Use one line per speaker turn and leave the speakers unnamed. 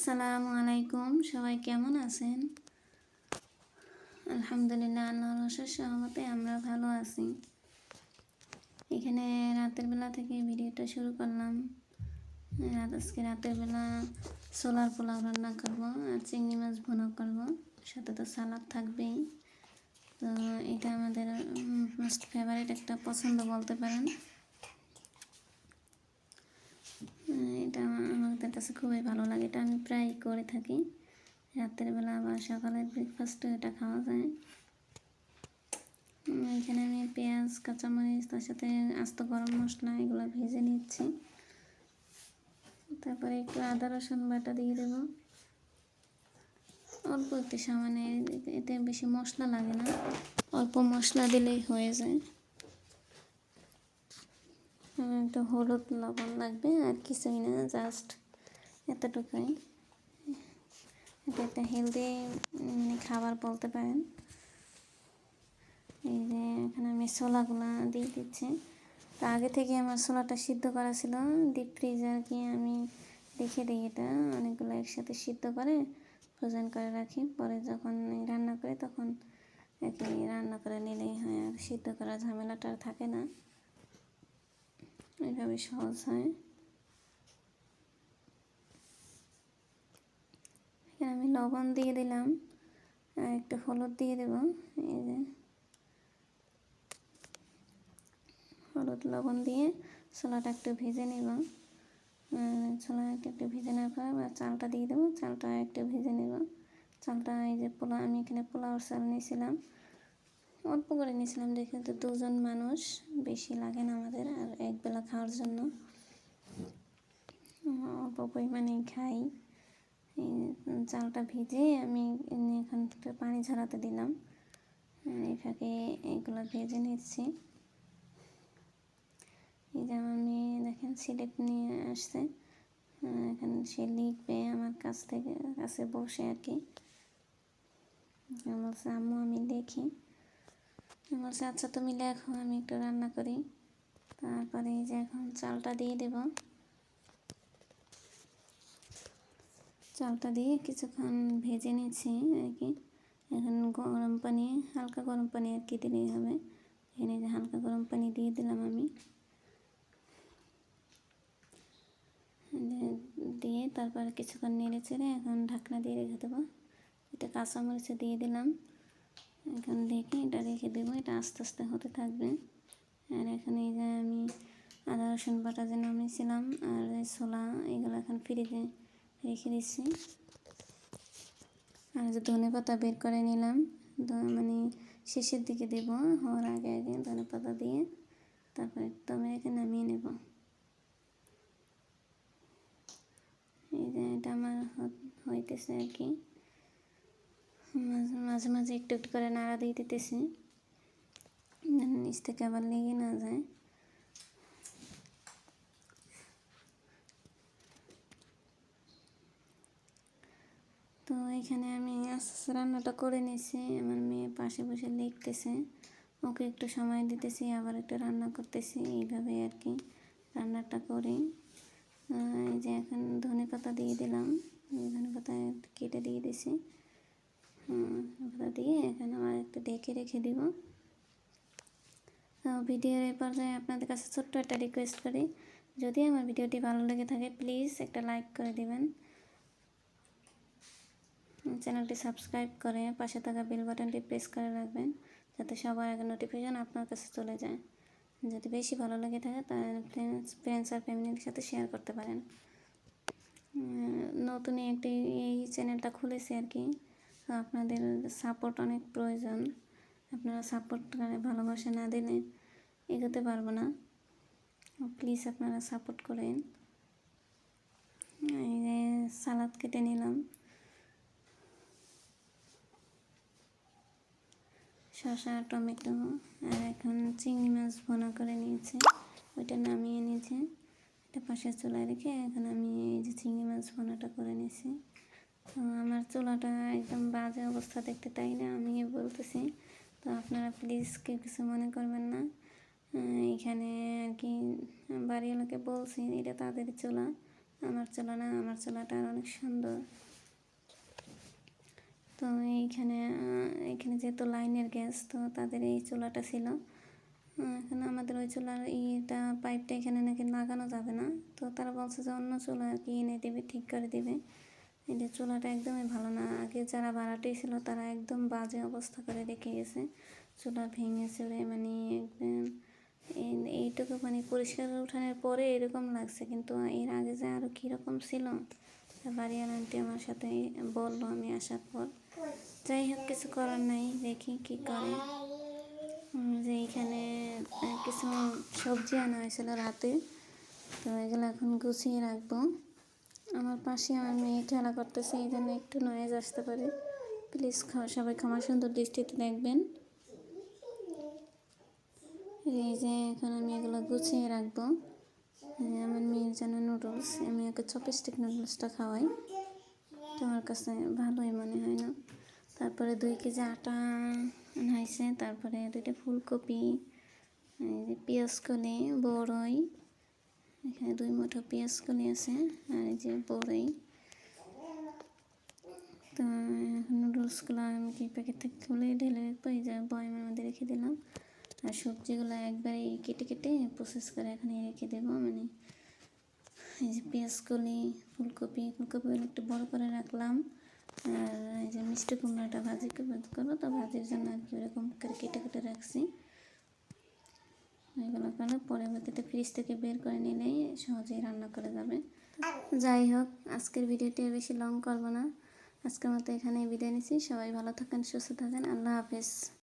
আসসালামু আলাইকুম। সবাই কেমন আছেন? আলহামদুলিল্লাহ, আল্লাহর অশেষ সহমতে আমরা ভালো আছি। এখানে রাতের বেলা থেকে ভিডিওটা শুরু করলাম। রাত আজকে রাতের বেলা সোলার পোলাও রান্না করব আর চিংড়ি মাছ ভুনা করব। সাথে তো সালাদ থাকবেই। তো এটা আমাদের মোস্ট ফেভারিট একটা পছন্দ বলতে পারেন এটা আমাদের কাছে খুবই ভালো লাগে, এটা আমি প্রায় করে থাকি। রাতের বেলা বা সকালের ব্রেকফাস্টে এটা খাওয়া যায়। এখানে আমি পেঁয়াজ, কাঁচামরিচ, তার সাথে আস্ত গরম মশলা এগুলো ভেজে নিচ্ছি। তারপরে একটু আদা, রসুন বাটা দিয়ে দেবো। অল্প একটু সামান্য, এতে বেশি মশলা লাগে না, অল্প মশলা দিলেই হয়ে যায়। একটু হলুদ, লবণ লাগবে আর কিছুই না, জাস্ট এতটুকুই। এটা একটা হেলদি খাবার বলতে পারেন। এই যে এখানে আমি ছোলাগুলো দিয়ে দিচ্ছি। তো আগে থেকে আমার ছোলাটা সিদ্ধ করা ছিল। ডিপ ফ্রিজ আর কি আমি দেখে দিই এটা। অনেকগুলো একসাথে সিদ্ধ করে ফ্রোজেন করে রাখি। পরে যখন রান্না করি তখন একই রান্না করে নিলেই হয় আর সিদ্ধ করা ঝামেলাটা আর থাকে না। এভাবে সহজ হয় এখানে আমি লবণ দিয়ে দিলাম। আর একটু হলুদ দিয়ে দেব, এই যে। হলুদ লবণ দিয়ে ছোলাটা একটু ভেজে নেব। ছোলা একটু একটু ভেজে নেওয়ার পর আবার চালটা দিয়ে দেবো, চালটা একটু ভেজে নেব। চালটা এই যে পোলা, আমি এখানে পোলাওর চাল নিয়েছিলাম। অল্প করে নিয়েছিলাম, দেখে তো দুজন মানুষ, বেশি লাগে না আমাদের আর এক বেলা খাওয়ার জন্য। অল্প পরিমাণেই খাই। চালটা ভেজে আমি এখান থেকে পানি ঝরাতে দিলাম। এই ফাঁকে এগুলো ভেজে নিচ্ছি। এই যে আমার মেয়ে দেখেন সিলেট নিয়ে আসছে। এখানে সে লিখবে আমার কাছ থেকে, কাছে বসে আর কি। বলছে, আম্মু, আমি দেখি বলছে আচ্ছা তুমি লেখো, আমি একটু রান্না করি। তারপরে এই যে এখন চালটা দিয়ে দেব। চালটা দিয়ে কিছুক্ষণ ভেজে নিচ্ছি আর কি। এখন গরম পানি, হালকা গরম পানি আর কি দিলেই হবে। এখানে যে হালকা গরম পানি দিয়ে দিলাম আমি। দিয়ে তারপর কিছুক্ষণ নেড়ে চেড়ে এখন ঢাকনা দিয়ে রেখে দেবো। এটা কাঁচামরিচে দিয়ে দিলাম। এখন দেখে এটা রেখে দেবো, এটা আস্তে আস্তে হতে থাকবে। আর এখন এই যে আমি আদা রসুন বাটা যে নামিয়েছিলাম আর ছোলা, এগুলো এখন ফ্রিজে রেখে দিচ্ছি। আর যে ধনে পাতা বের করে নিলাম মানে শেষের দিকে দেব, হওয়ার আগে আগে ধনে পাতা দিয়ে তারপরে একদম রেখে নামিয়ে নেব। এই যে এটা আমার হইতেছে আর কি। মাঝে মাঝে একটু একটু করে নাড়া দিয়ে দিতেছি নিচ থেকে আবার লেগে না যায়। তো এখানে আমি আস্তে আস্তে রান্নাটা করে নিয়েছি। আমার মেয়ে পাশে বসে লিখতেছে ওকে একটু সময় দিতেছি, আবার একটু রান্না করতেছি এইভাবে আর কি রান্নাটা করি। এই যে এখন ধনে পাতা দিয়ে দিলাম। ধনে পাতা কেটে দিয়ে দিছি ওটা দিয়ে এখানে আমার একটু ডেকে রেখে দিব। ভিডিওর এই পর্যায়ে আপনাদের কাছে ছোট্ট একটা রিকোয়েস্ট করি। যদি আমার ভিডিওটি ভালো লেগে থাকে, প্লিজ একটা লাইক করে দিবেন। চ্যানেলটি সাবস্ক্রাইব করে পাশে থাকা বেল বাটনটি প্রেস করে রাখবেন, যাতে সবার আগে নোটিফিকেশান আপনার কাছে চলে যায়। যদি বেশি ভালো লেগে থাকে, তাহলে ফ্রেন্ডস ফ্রেন্ডস আর ফ্যামিলির সাথে শেয়ার করতে পারেন। নতুন একটি এই চ্যানেলটা খুলেছি আর কি। আপনাদের সাপোর্ট অনেক প্রয়োজন। আপনারা সাপোর্ট ভালোবাসা না দিলে এগোতে পারব না। প্লিজ আপনারা সাপোর্ট করেন। সালাদ কেটে নিলাম। শসা, টমেটো আর এখন চিংড়ি মাছ ভোনা করে নিয়েছে। ওইটা নামিয়ে নিয়েছে এটা পাশের চুলায় রেখে এখন আমি এই যে চিংড়ি মাছ ভোনাটা করে নিয়েছি। তো আমার চুলাটা একদম বাজে অবস্থা দেখতে, তাই না? আমি বলতেছি, তো আপনারা প্লিজ কেউ কিছু মনে করবেন না। এখানে আর কি বাড়িওয়ালাকে বলছি, এটা তাদের চুলা। আমার চুলা না, আমার চুলাটা আর অনেক সুন্দর। তো এইখানে এখানে যেহেতু লাইনের গ্যাস, তো তাদের এই চুলাটা ছিল। এখানে আমাদের ওই চুলার ইটা পাইপটা এখানে নাকি লাগানো যাবে না। তো তারা বলছে যে অন্য চুলা আর কি এনে দেবে, ঠিক করে দেবে। এটা চুলাটা একদমই ভালো না। আগে যারা ভাড়াটেই ছিল, তারা একদম বাজে অবস্থা করে রেখে গেছে। চুলা ভেঙে চুরে মানে একদম এই- এইটুকু মানে পরিষ্কার উঠানোর পরে এরকম লাগছে। কিন্তু এর আগে যে আরও কীরকম ছিল বাড়িওয়ালা আন্টি আমার সাথে বলল আমি আসার পর। যাই হোক, কিছু করার নাই, দেখি কি করে। যে এইখানে কিছু সবজি আনা হয়েছিল রাতে, তো এগুলো এখন গুছিয়ে রাখব। আমার পাশে আমার মেয়ে খেলা করতেছে, এই জন্য একটু নয়েজ আসতে পারে। প্লিজ সবাই ক্ষমা সুন্দর দৃষ্টিতে দেখবেন। এই যে, এখন আমি এগুলো গুছিয়ে রাখব। আমার মেয়ের জন্য নুডলস আমি ওকে চপস্টিক নুডলসটা খাওয়াই। তোমার কাছে ভালোই মনে হয় না। তারপরে দুই কেজি আটা আনা হয়েছে তারপরে দুইটা ফুলকপি পেঁয়াজ কলি, বড়ই। এখানে দুই মুঠো পেঁয়াজ কলি আছে, আর এই যে বড়ই। তো নুডলসগুলো আমি কি প্যাকেট থেকে খুলে ঢেলে রাখব? এই যে বয়মের মধ্যে রেখে দিলাম। আর সবজিগুলো একবারে কেটে কেটে প্রসেস করে এখানে রেখে দেবো। মানে এই যে পেঁয়াজ কলি ফুলকপি ফুলকপিগুলো একটু বড় করে রাখলাম। আর এই যে মিষ্টি কুমড়াটা ভাজি করব তো ভাজির জন্য আর কি ওরকম করে কেটে কেটে রাখছি। এগুলো করে পরবর্তীতে ফ্রিজ থেকে বের করে নিলেই সহজেই রান্না করা যাবে। যাই হোক, আজকের ভিডিওটি আর বেশি লং করব না। আজকের মতো এখানেই বিদায় নিচ্ছি। সবাই ভালো থাকেন, সুস্থ থাকেন। আল্লাহ হাফেজ।